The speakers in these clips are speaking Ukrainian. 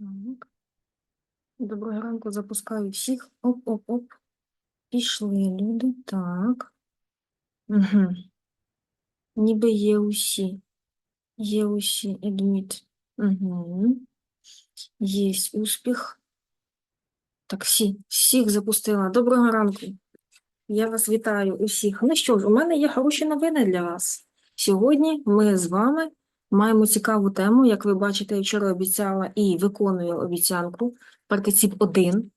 Так. Доброго ранку, запускаю всіх. Оп-оп-оп. Пішли люди. Так. Угу. Ніби є усі. Є усі. Admit. Угу. Є успіх. Так, всі. Всіх запустила. Доброго ранку. Я вас вітаю усіх. Ну що ж, у мене є хороші новини для вас. Сьогодні ми з вами маємо цікаву тему. Як ви бачите, я вчора обіцяла і виконую обіцянку. Партицип 1.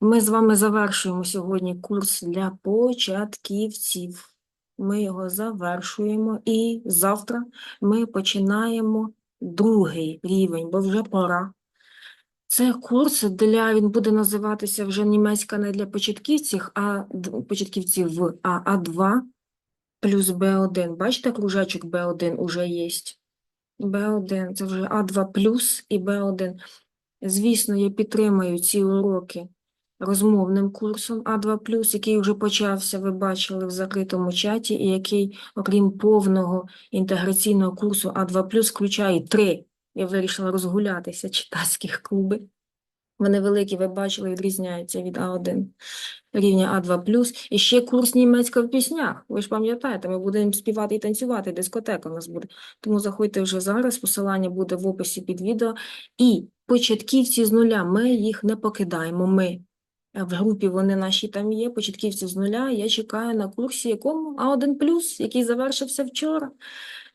Ми з вами завершуємо сьогодні курс для початківців. Ми його завершуємо і завтра ми починаємо другий рівень, бо вже пора. Це курс для, він буде називатися вже німецька не для початківців, а початківців в а А2 плюс Б1. Бачите, кружечок Б1 уже є. Б1, це вже А2 плюс і Б1. Звісно, я підтримую ці уроки розмовним курсом А2+, який вже почався, ви бачили в закритому чаті, і який, окрім повного інтеграційного курсу А2+, включає три. Я вирішила розгулятися читацьких клуби. Вони великі, ви бачили, відрізняються від А1 рівня А2+. І ще курс німецького в піснях. Ви ж пам'ятаєте, ми будемо співати і танцювати, дискотека у нас буде. Тому заходьте вже зараз, посилання буде в описі під відео. І початківці з нуля, ми їх не покидаємо, ми. В групі вони наші там є, початківці з нуля. Я чекаю на курсі якому А1+, який завершився вчора.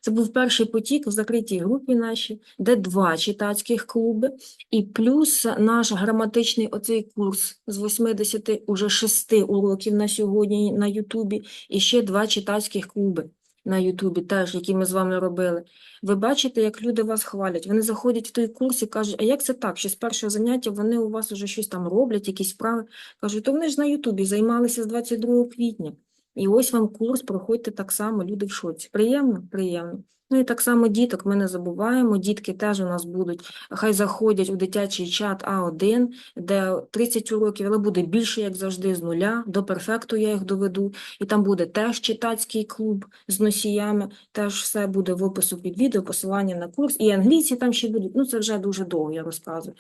Це був перший потік в закритій групі нашій, де два читацьких клуби, і плюс наш граматичний оцей курс з 80 уже 6 уроків на сьогодні на Ютубі, і ще два читацьких клуби на Ютубі теж, які ми з вами робили. Ви бачите, як люди вас хвалять. Вони заходять в той курс і кажуть, а як це так, що з першого заняття вони у вас вже щось там роблять, якісь справи. Кажуть, то вони ж на Ютубі займалися з 22 квітня. І ось вам курс, проходьте так само, люди в шоці. Приємно? Приємно. Ну і так само діток ми не забуваємо, дітки теж у нас будуть, хай заходять у дитячий чат А1, де 30 уроків, але буде більше, як завжди, з нуля, до перфекту я їх доведу, і там буде теж читацький клуб з носіями, теж все буде в опису під відео, посилання на курс, і англійці там ще будуть, ну це вже дуже довго, я розказую.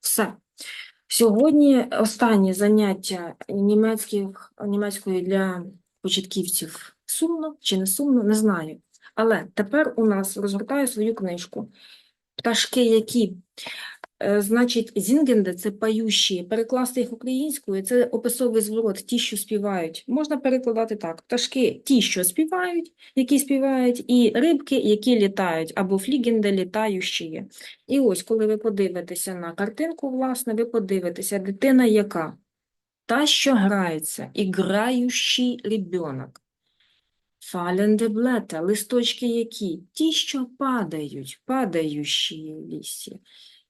Все. Сьогодні останнє заняття німецьких, німецької для початківців сумно чи не сумно, не знаю. Але тепер у нас розгортаю свою книжку. Пташки, які, е, значить, зінгенде – це пающі. Перекласти їх українською – це описовий зворот, ті, що співають. Можна перекладати так. Пташки – ті, що співають, які співають, і рибки, які літають, або флігенде – літаючі. І ось, коли ви подивитеся на картинку, власне, ви подивитеся, дитина яка? Та, що грається, іграючий ребенок. Фаленде блета, листочки які? Ті, що падають, падаючі лісі.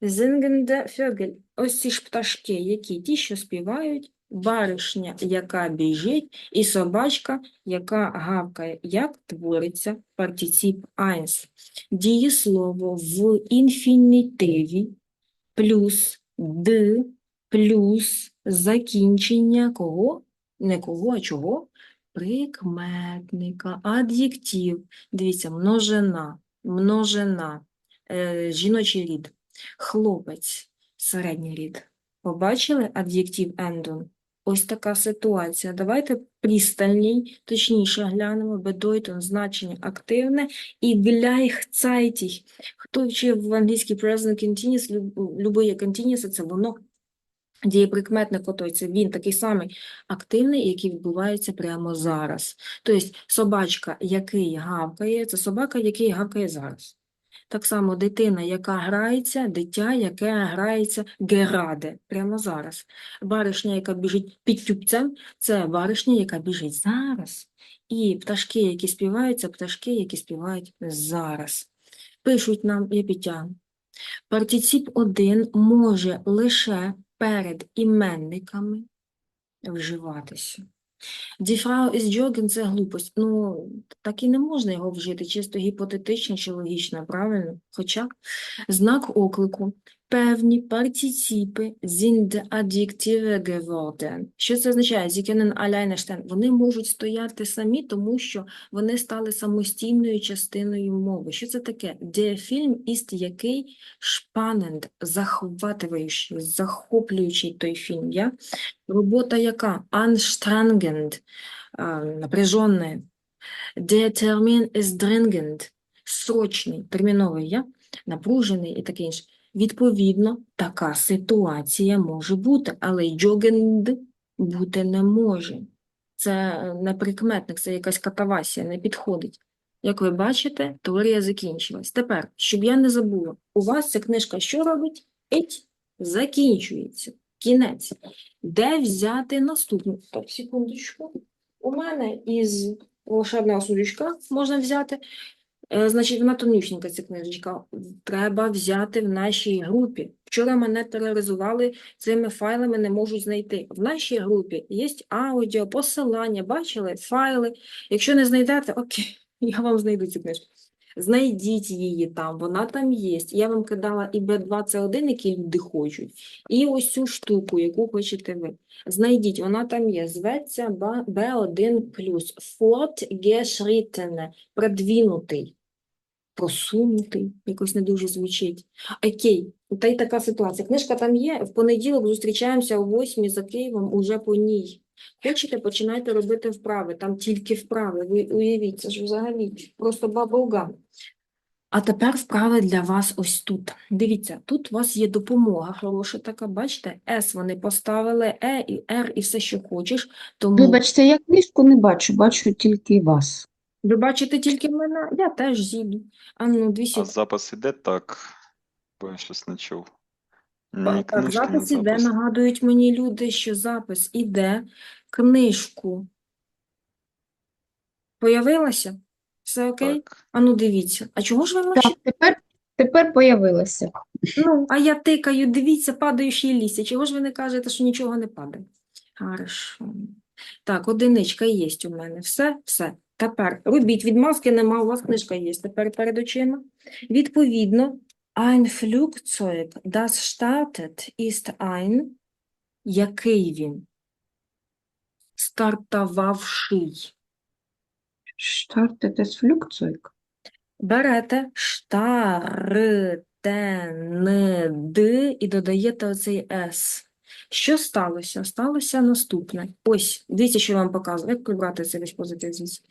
Зингенде фьогель, ось ці ж пташки, які? Ті, що співають, баришня, яка біжить, і собачка, яка гавкає. Як твориться партицип eins? Дієслово в інфінітиві плюс д плюс закінчення кого? Не кого, а чого? Прикметника, ад'єктив. Дивіться, множина, множина, е, жіночий рід, хлопець, середній рід. Побачили ад'єктив ендон? Ось така ситуація. Давайте пристальній, точніше глянемо, бедойтон, значення активне і gleichzeitig. Хто вчив в англійській present continuous, люб- любий continuous, це воно Дієприкметник отойце, він такий самий активний, який відбувається прямо зараз. Тобто собачка, який гавкає, це собака, який гавкає зараз. Так само дитина, яка грається, дитя, яке грається гераде, прямо зараз. Баришня, яка біжить під тюбцем, це баришня, яка біжить зараз. І пташки, які співають, це пташки, які співають зараз. Пишуть нам, я підтягну. Партицип 1 може лише перед іменниками вживатися. Die Frau ist це глупость. Ну, так і не можна його вжити, чисто гіпотетично чи логічно, правильно? Хоча знак оклику Певні партиципи sind Adjektive geworden. Що це означає? Sie können. Вони можуть стояти самі, тому що вони стали самостійною частиною мови. Що це таке? Der Film ist який? Spannend, захватуючий, захоплюючий той фільм. Я? Робота яка? Anstrengend, а, напряженная. Der Termin ist срочний, терміновий, я? напружений і таке інше. Відповідно, така ситуація може бути, але джогенд бути не може. Це е, не прикметник, це якась катавасія, не підходить. Як ви бачите, теорія закінчилась. Тепер, щоб я не забула, у вас ця книжка що робить? Еть, закінчується. Кінець. Де взяти наступну? Так, секундочку. У мене із волшебного сундучка можна взяти. Е, Значить, вона тонюсінька ця книжечка. Треба взяти в нашій групі. Вчора мене тероризували цими файлами, не можуть знайти. В нашій групі є аудіо, посилання, бачили, файли. Якщо не знайдете, окей, я вам знайду цю книжку. Знайдіть її там, вона там є. Я вам кидала і Б2, це один, який люди хочуть, і ось цю штуку, яку хочете ви. Знайдіть, вона там є. Зветься Ба- B1+. Fortgeschrittene, продвинутий, просунутий, якось не дуже звучить. Окей, та й така ситуація. Книжка там є, в понеділок зустрічаємося о 8 за Києвом уже по ній. Хочете, починайте робити вправи, там тільки вправи, ви уявіть, це ж взагалі просто баблгам. А тепер вправи для вас ось тут. Дивіться, тут у вас є допомога хороша така, бачите? С вони поставили, Е і Р і все, що хочеш. Тому Вибачте, я книжку не бачу, бачу тільки вас. Ви бачите тільки мене, я теж зійду. А ну, А запис іде так, бо я щось не чув. Ні Так, так, книжки, ні запис іде, запис. нагадують мені люди, що запис іде, книжку. Появилася? Все окей? Так. А ну дивіться. А чого ж ви мовчите? Так, тепер, тепер появилася. Ну, а я тикаю, дивіться, падаючий лістя. Чого ж ви не кажете, що нічого не падає? Хорошо. Так, одиничка є у мене. Все, все. Тепер робіть відмазки, нема, у вас книжка є тепер перед очима. Відповідно, ein Flugzeug, das startet, ist ein, який він? Стартувавший. Startet das Flugzeug. Берете штартенед і додаєте оцей «с». Що сталося? Сталося наступне. Ось, дивіться, що я вам показую. Як прибрати цей весь позитив звідси?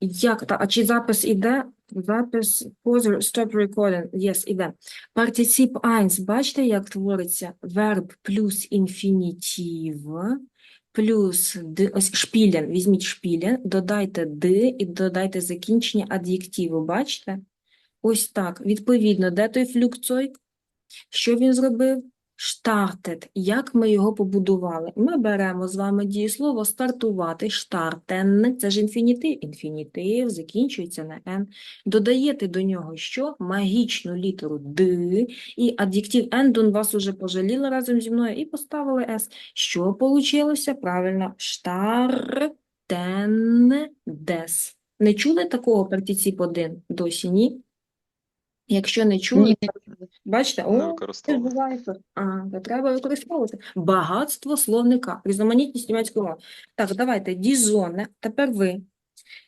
Як, та, а чи запис іде? Запис, pause, stop recording. Yes, іде. Партицип 1, бачите, як твориться? Верб плюс інфінітив, плюс д, ось шпілен, візьміть шпілен, додайте д і додайте закінчення ад'єктиву, бачите? Ось так. Відповідно, де той флюкцойк? Що він зробив? Штартет. Як ми його побудували? Ми беремо з вами дієслово стартувати, штартен, це ж інфінітив. Інфінітив закінчується на «н». Додаєте до нього що? Магічну літеру «д», і ад'єктив «ендон» вас уже пожаліли разом зі мною і поставили «с». Що получилося? Правильно, штартендес. Не чули такого партицип 1 досі, ні? Якщо не чули, Ні, Бачите, о, це відбувається. А, то треба використовувати. Багатство словника, різноманітність німецької мови. Так, давайте, Sonne, тепер ви.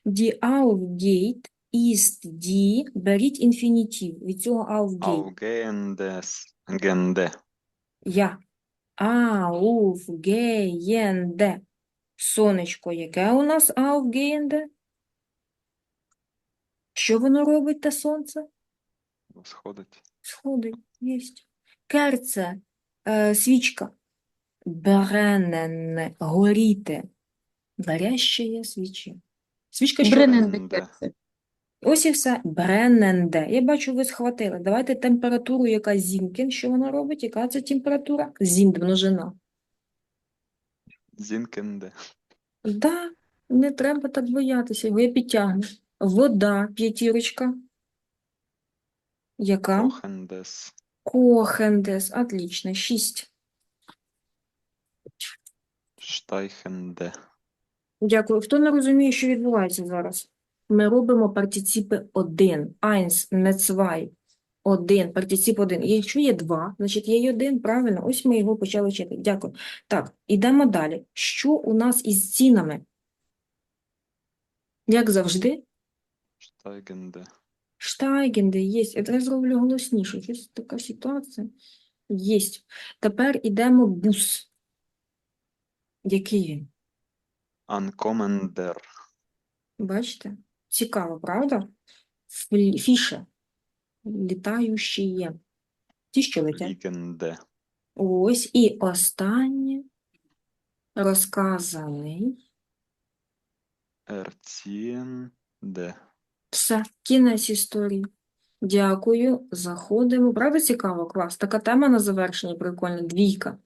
Die aufgeht ist die, беріть інфінітив. Від цього. Aufgehendes. Генде. Я. Aufgehende. Сонечко, яке у нас aufgehende? Що воно робить, те сонце? Сходить. Сходить, єсть. Керце, е, свічка. Бренен, горіти. Горящая свіча. Свічка що? Брененде Брененде. Керце. Ось і все. Брененде. Я бачу, ви схватили. Давайте температуру, яка зінкен, що вона робить? Яка це температура? Зінд, множина. Зінкенде. Да, не треба так боятися, його я підтягну. Вода, п'ятірочка. Яка? Кохендес. Кохендес. Отлично. Шість. Штайхенде. Дякую. Хто не розуміє, що відбувається зараз? Ми робимо партиципи один. Eins, не zwei. Один, партицип один. І якщо є два, значить є й один, правильно? Ось ми його почали вчити. Дякую. Так, ідемо далі. Що у нас із цінами? Як завжди, Steigende. штайгенди є. Я зроблю голосніше. Щось така ситуація. Є. Тепер ідемо бус. Який він? Ankommender. Бачите? Цікаво, правда? Фіше. Літаючі є. Ті, що летять. Fliegende. Ось і останнє розказаний. Erziehende. Все, кінець історії. Дякую, заходимо. Правда цікаво, клас. Така тема на завершення прикольна. Двійка.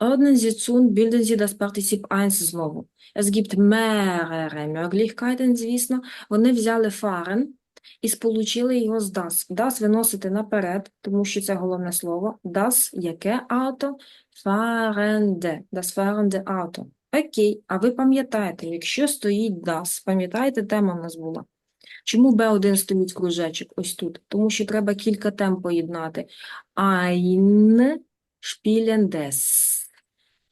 Ordnen Sie zu bilden Sie das Partizip 1 знову. Es gibt mehrere Möglichkeiten, звісно. Вони взяли fahren і сполучили його з das. Das виносити наперед, тому що це головне слово. Das яке auto? Fahrende. Das fahrende Auto. Окей, а ви пам'ятаєте, якщо стоїть das, пам'ятаєте, тема в нас була? Чому Б1 стоїть кружечок ось тут? Тому що треба кілька тем поєднати. Ein spielen des.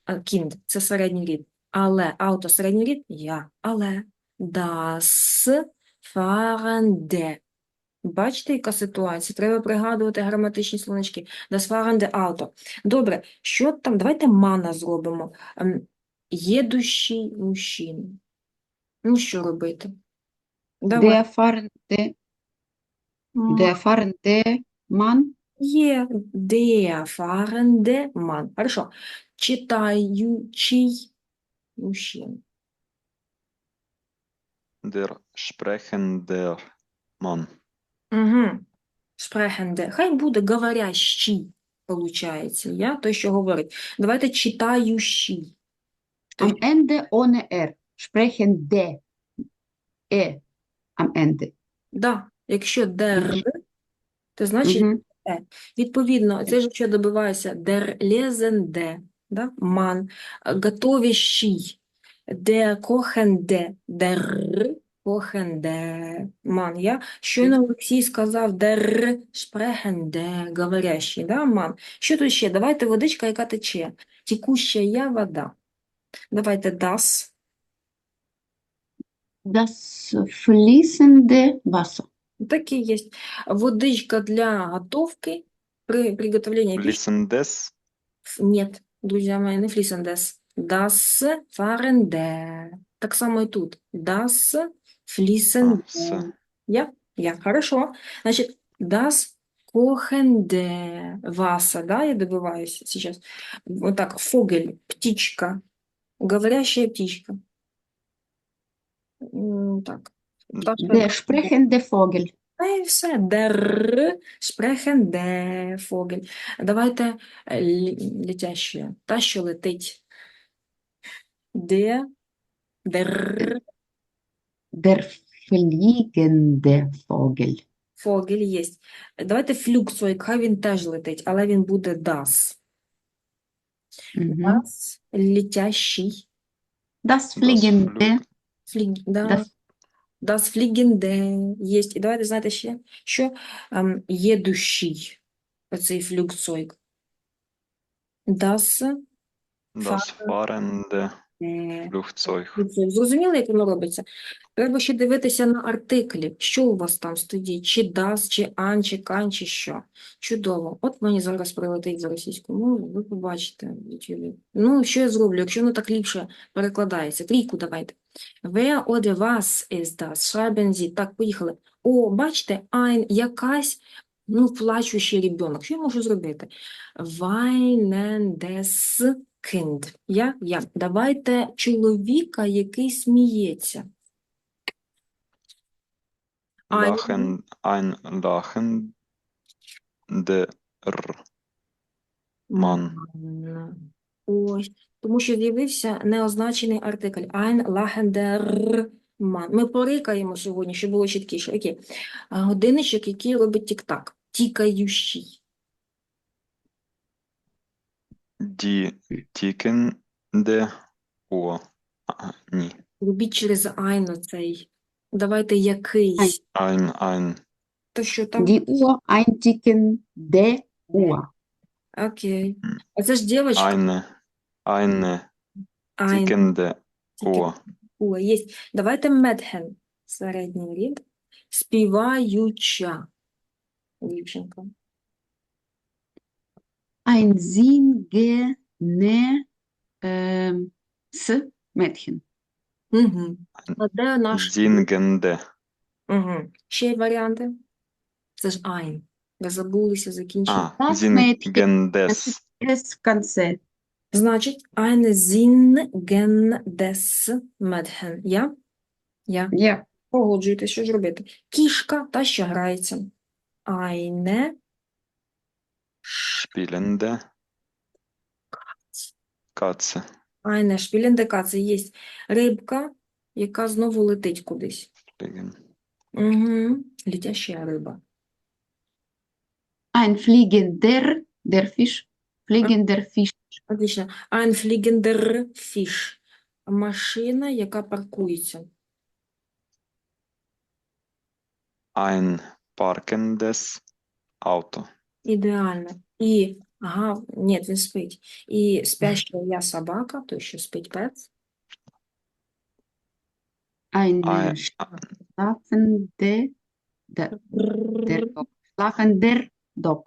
Kind – це середній рід. Але ауто середній рід – я. Але das fahrende. Бачите, яка ситуація? Треба пригадувати граматичні словнички. Das fahrende Auto. Добре, що там? Давайте мана зробимо. Ем, Єдущий мужчина. Ну, що робити? Давай. Der fahrende, М, der fahrende Mann. Є der fahrende Mann. Хорошо. Читаючий мужчина. Der sprechende Mann. Угу. Sprechende. Хай буде говорящий, получається. Я той, що говорить. Давайте читаючий. Am Ende ohne R. Sprechende. E. Am Ende. Да. Якщо der, то значить Мгм. Відповідно, це ж якщо добивається der Lesende, да? Mann, готовящий, der Kochende, der Kochende, Mann. Я щойно Олексій сказав der Sprechende, говорящий, да, Mann. Що тут ще? Давайте водичка, яка тече. Текуща я вода. Давайте das, Das fließende Wasser. таке є. Водичка для готовки, при приготовлении пищи. Fließendes. Ф- Нет, друзья мои, не fließendes. Das fahrende. Так само і тут. Das fließende. Я? Я. Хорошо. Значит, das kochende Wasser, да, я добиваюсь сейчас. Вот так, Vogel, птичка. Говорящая птичка. М, Так. Der sprechende Vogel. Та і все. Der sprechende Vogel. Давайте е, лі- летяще. Та, що летить. Der, der Der fliegende Vogel. Vogel є. Давайте Flugzeug, хай він теж летить, але він буде das. Mhm. Das летящий. Das Das fliegende. Фліг, да. Das Das fliegende є. І давайте знаєте ще, що ем, єдущий. Оцей Flugzeug. Das Das fahrende Flugzeug. Зрозуміли, як воно робиться? Треба ще дивитися на артиклі. Що у вас там стоїть? Чи das, чи an, чи can, чи що. Чудово. От мені зараз прилетить за російську мову, ви побачите. Ну, що я зроблю, якщо воно так ліпше перекладається? Трійку давайте. Wer oder was ist das? Schreiben Sie. Так, поїхали. О, бачите, ein, якась, ну, плачущий ребенок. Що я можу зробити? Weinendes Kind. Я? Я. Давайте чоловіка, який сміється. Ein- Lachen, ein lachender Mann. Ось. Тому що з'явився неозначений артикль. Ein lachender Mann. Ми порикаємо сьогодні, щоб було чіткіше. Окей. Годинничок, який робить тік-так. Тікаючий. Die tickende Uhr. А, ні. Робіть через ein оцей. Давайте якийсь. Ein, ein То що там? Die Uhr einticken, de Uhr. Окей. А це ж дівчинка. Eine, eine Айн. tickende Тільки Uhr. Уа, є. Давайте медхен. Середній рід. Співаюча. Дівчинка. Ein singenes ähm, Mädchen. Угу. А де наш? Singende. Угу. Ще є варіанти? Це ж айн. Ви забулися закінчити. А, Das Mädchen. Singendes. Es в конце. Значить, eine Singen des Mädchen. Я? Я. Ja. Погоджуйтесь, що ж робити? Кішка та ще грається. Eine Spielende Katze. Eine spielende Katze. Є рибка, яка знову летить кудись. Fliegen. Угу. Летяща риба. Ein fliegender, der Fisch. Fliegender Fisch. Отлично. Ein fliegender Fisch. Машина, яка паркується. Ein parkendes Auto. Ідеально. І, ага, ні, він спить. І спяща я собака, то що спить пес. Ein Ein, schlafende, der, der Dog. Schlafender Dog.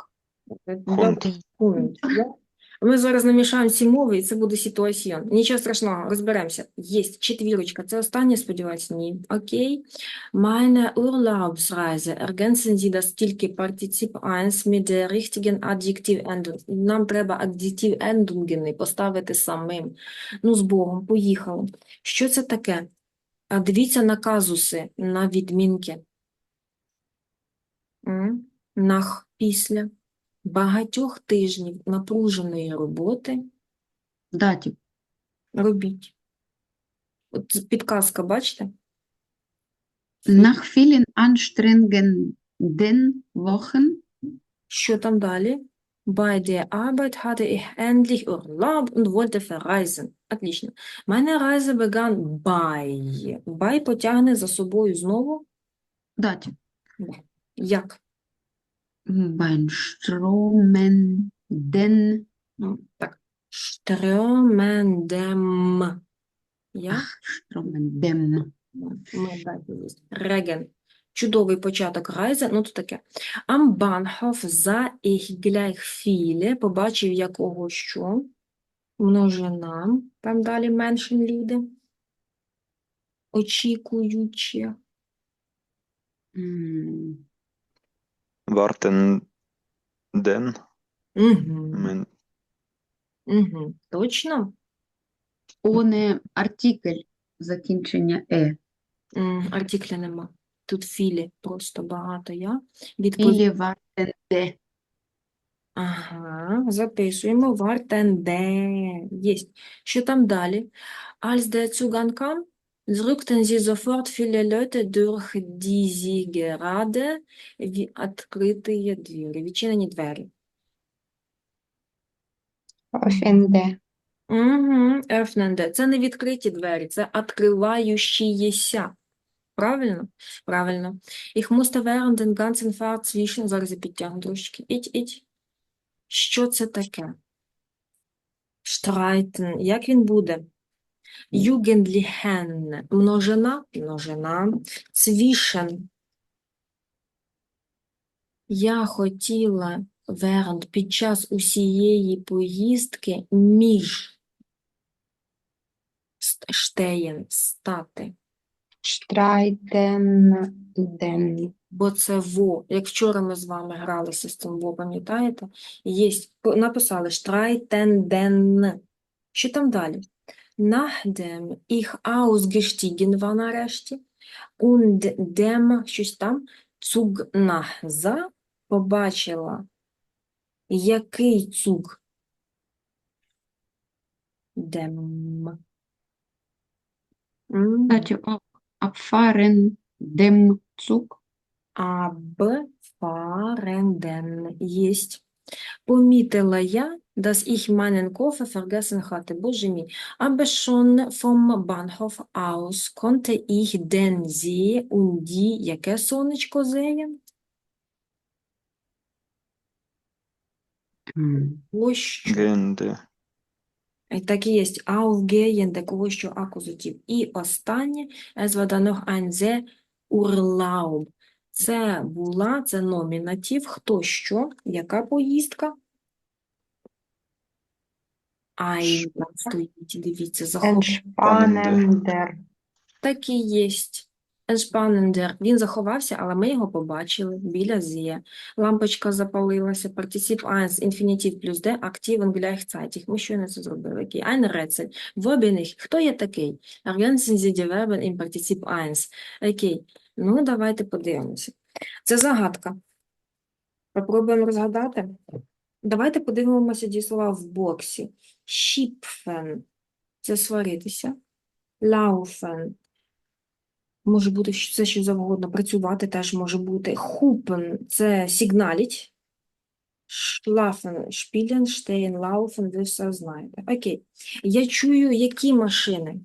Hund. Hund, да? Ми зараз намішаємо ці мови, і це буде ситуаціон. Нічого страшного, розберемося. Єсть четвірочка. Це останнє, сподіваюсь, ні. Окей. Meine Urlaubsreise. Ergänzen Sie das тільки Partizip 1 mit der richtigen Adjektivendung. Нам треба адjektivendungen поставити самим. Ну, з Богом, поїхали. Що це таке? А дивіться на казуси, на відмінки. Нах після багатьох тижнів напруженої роботи Датів. робіть. От підказка, бачите? Nach vielen anstrengenden Wochen Що там далі? Bei der Arbeit hatte ich endlich Urlaub und wollte verreisen. Отлично. Meine Reise begann bei. Bei потягне за собою знову датів. як? Beim strömenden, Ну, Так. Strömendem. Я? Ми далі є. Regen. Чудовий початок Райза, ну то таке. Sah ich gleich побачив якого що? Множина. Там далі меншин люди. Очікуючи. М, Wartenden. Угу. Мен- Угу. Точно? Ohne артикль закінчення е. М, Артикля нема. Тут філі просто багато я. Відповідь. Ілі wartende. Ага, записуємо. Вартенде. Єсть. Що там далі? Als der Zug ankam, drückten sie sofort viele Leute durch diese gerade відкриті двері, відчинені двері. Offende. Угу, öffnende. Це не відкриті двері, це відкриваючіся. Правильно? Правильно. Ich musste während den ganzen Fahrt zwischen, зараз я підтягну трошечки. Іть, іть. Що це таке? Streiten. Як він буде? Jugendlichen. Множина. Множина. Zwischen. Я хотіла während, під час усієї поїздки між штеєн, стати. Streitenden. Бо це во. Як вчора ми з вами гралися з цим во, пам'ятаєте? Є, написали streitenden. Що там далі? Nachdem ich ausgestiegen war нарешті, und dem, щось там, Zug nach, за, побачила, який цуг? Dem. М. Abfahren dem Zug. Abfahrenden. Єсть. Помітила я, dass ich meinen Koffer vergessen hatte. Боже мій. Aber schon vom Bahnhof aus konnte ich den See und die, яке сонечко зеє? Площу. Генде. Так і є. Аугеєнде, кого що акузатів. І останнє, es war dann noch ein sehr Urlaub. Це була, це номінатив, хто що, яка поїздка. Ай, там стоїть, дивіться, заховався. Entspannender. Так і єсть. Entspannender. Він заховався, але ми його побачили біля зія. Лампочка запалилася. Партисип 1, інфінітив плюс де, активен gleichzeitig. Ми щойно це зробили. Ein Rätsel. Wo bin ich? Хто я такий? Ergänzen Sie die Verben im Partizip 1. Окей. Ну, давайте подивимося. Це загадка. Попробуємо розгадати. Давайте подивимося дієслова в боксі. Schipfen – це сваритися. Laufen може бути все що завгодно. Працювати теж може бути. Hupen – це сигналіть. Schlafen, spielen, stehen, laufen, ви все знаєте. Окей. Я чую, які машини.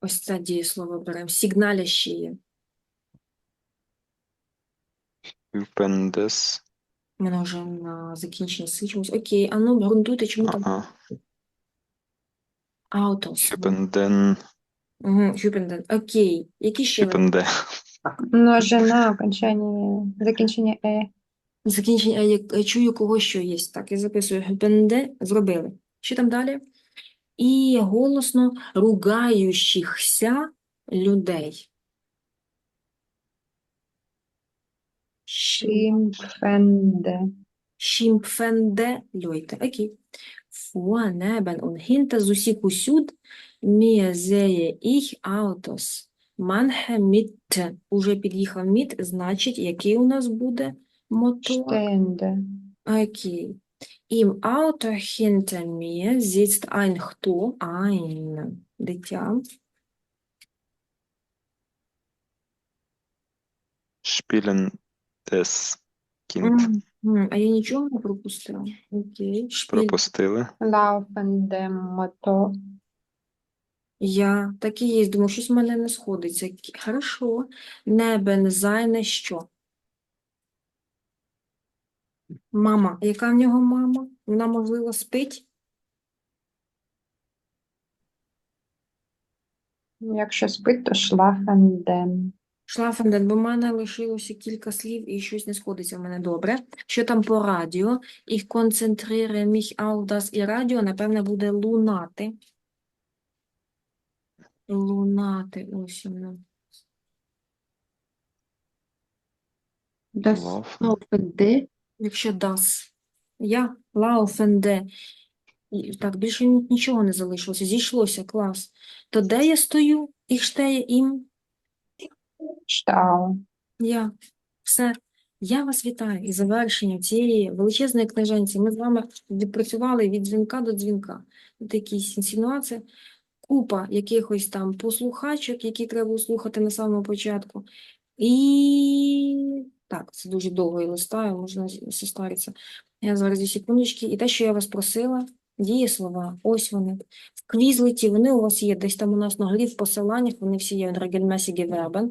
Ось це дієслово беремо. Сигналящі є. Юпендес. Мене вже на закінчення сичимось. Окей, а ну ґрунтуйте, чому там Ага. Autos. Угу, Hypenden. Окей. Які ще ви- Юпенде. Множина, окончання, закінчення е. закінчення? Я, я чую кого що є. Так, я записую Hypende. Зробили. Що там далі? І голосно ругаючихся людей. Шимфенде. Schimpfende Leute. Okay. Vor, neben und hinter sich усюд mir sehe ich Autos. Manche mit. Уже під'їхав mit, значить, який у нас буде мотор? Штенде. Окей. Im Auto hinter mir sitzt ein хто? Ein дитя. Дес. Кінт. Мгм. А я нічого не пропустила. Окей. Шпіль. Пропустили. Лауфенде мото. Я так і є, думаю, щось в мене не сходиться. Кі- Хорошо. Небен зайне що? Мама. Яка в нього мама? Вона, можливо, спить? Якщо спить, то шлафендем. Шлафенден, бо в мене лишилося кілька слів і щось не сходиться в мене добре. Що там по радіо? Ich konzentriere mich auf das і радіо, напевне, буде лунати. Лунати, ось воно. Das. Laufende. Якщо das. Я лауфенде. І Так, більше нічого не залишилося. Зійшлося, клас. То де я стою? Ich stehe im Штау. Я. Все. Я вас вітаю із завершенням цієї величезної книженці. Ми з вами відпрацювали від дзвінка до дзвінка. Тут якісь інсинуації, купа якихось там послухачок, які треба слухати на самому початку. І так, це дуже довго і листаю, можна состаритися. Я зараз дві секундочки. І те, що я вас просила, дієслова, ось вони. В квізлеті вони у вас є, десь там у нас на горі в посиланнях, вони всі є в regelmäßige Verben.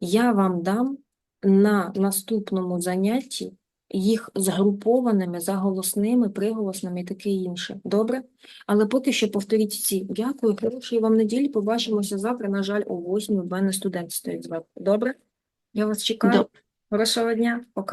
Я вам дам на наступному занятті їх згрупованими, заголосними, приголосними і таке інше. Добре? Але поки що повторіть ці. Дякую, хорошої вам неділі. Побачимося завтра. На жаль, о 8 в мене студент стоїть зверху. Добре? Я вас чекаю. Добре. Хорошого дня. Пока.